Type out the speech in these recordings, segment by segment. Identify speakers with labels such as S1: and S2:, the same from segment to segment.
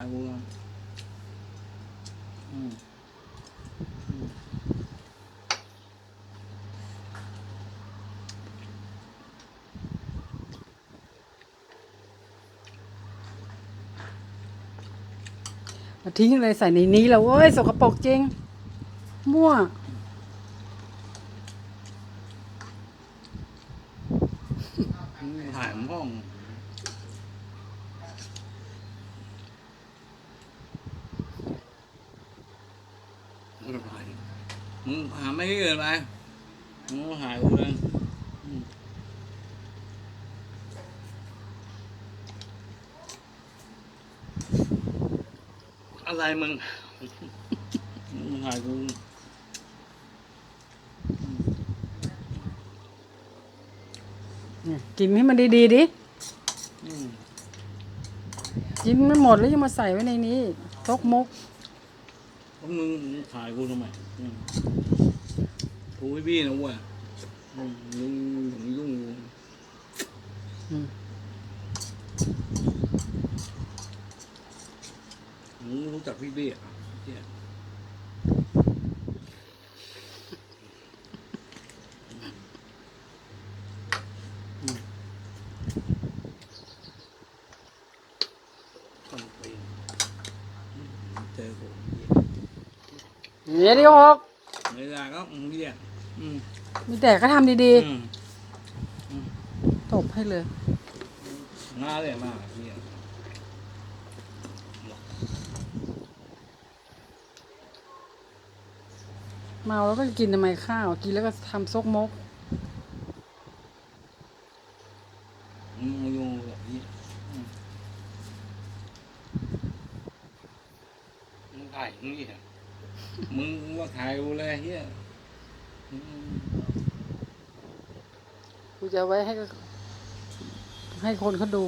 S1: ไอ้กูอืมอืม
S2: มาทิ้งอะไรใส่ในนี้แล้วเว้ยสกปรกจริง มั่ว
S1: ถ่ายห้องมึงถ่ายมึง หาไม่เกินไปมึงหายกูเลยอืมอะไรมึงมึงหายกู
S2: เนี่ยกินให้มันดีๆดิ
S1: อืม
S2: กินไม่หมดแล้วยังมาใส่ไว้ในนี้ซกมก
S1: พวกมึงถ่ายกูทำไมกูไม่บี้นะเว้ยยุ่งยุ่งยุ่ง
S2: อืม
S1: มึงรู้จักพี่บี้อะเหี้ยอืมต้องไปอืมเจอกู เหี้ย
S2: เดี๋ยวดิหก
S1: เวลาก็มึงเรียกอืม
S2: มีแต่ก็ทำดี
S1: อืม
S2: ๆ ตบให้เลย
S1: น่าเลยมากเรียก
S2: เมาแล้วก็กินทำไมข้าว กินแล้วก็ทำซกมก
S1: มึงมายุ่งแบบนี้อืมมึงถ่ายมึงเหี้ย มึงว่าถ่ายกูเลยเฮียอืม
S2: กูจะเอาไว้ให้ ให้คนเขาดู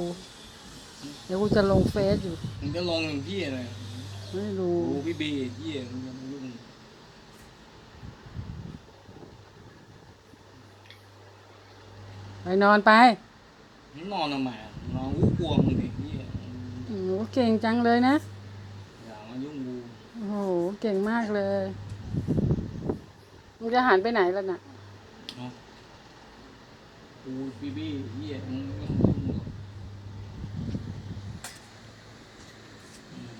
S2: เดี๋ยวกูจะลงเฟซอยู่
S1: มึงจะลงอย่างพี่เลย
S2: ไม่รู้
S1: กูพี่บีเฮียมึงจะมายุ่ง
S2: ไปนอนไป
S1: มึงนอนทำไมอะนอนกูกลัวมึงดิเฮีย
S2: โอ้โหเก่งจังเลยนะ
S1: อย่ามายุ่งกู
S2: โอ้โห เก่งมากเลยมึงจะหันไปไหนล่ะน่ะ
S1: เนาะกูพี่บีเฮียมึงไม่ต้องยุ่งกูอืม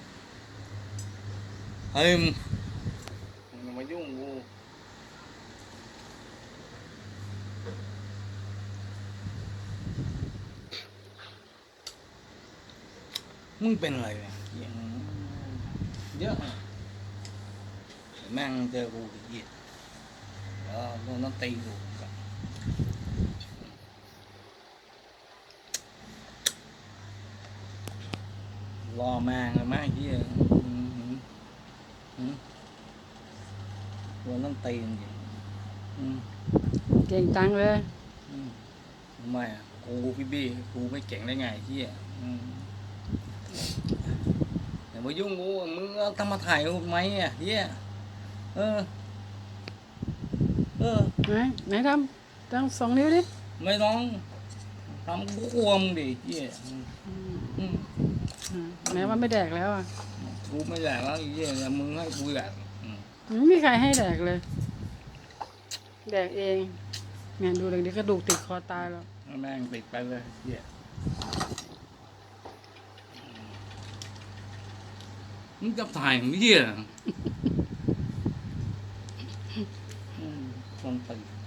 S1: เฮ้ยมึงมึงอย่ามายุ่งกูมึงเป็นอะไรเนี่ยเหี้ยเยอะ อะแม่งเจอกูอีกเหี้ยแล้วโดนต้องตีกูกับรอแม่งเลยแม่งเหี้ยอืมอืมอืมโดนต้องตีจริงๆอืม
S2: เก่งจังเลย
S1: อืมทำไมอะกูพี่บี้กูไม่เก่งได้ไงเฮียอืมอย่ามายุ่งกูมึงเอาทำมาถ่ายกูทำไมอะเฮีย เออ เออ
S2: ไหนไหนทำตั้งสองนิ้วดิ
S1: ไม่ต้องทำกูกลัวมึงดิเฮียอืมอืม
S2: อืมแม้ว่าไม่แดกแล้วอะ
S1: กูไม่อยากแล้วไอ้เฮียแต่มึงให้กูอยากอืม
S2: ไม่มีใครให้แดกเลย แดกเองเนี่ยดูเลยดิกระดูกติดคอตายแล้ว
S1: ให้แม่งติดไปเลยเฮียมึงจะถ่ายมึงเฮีย อืมต้องตี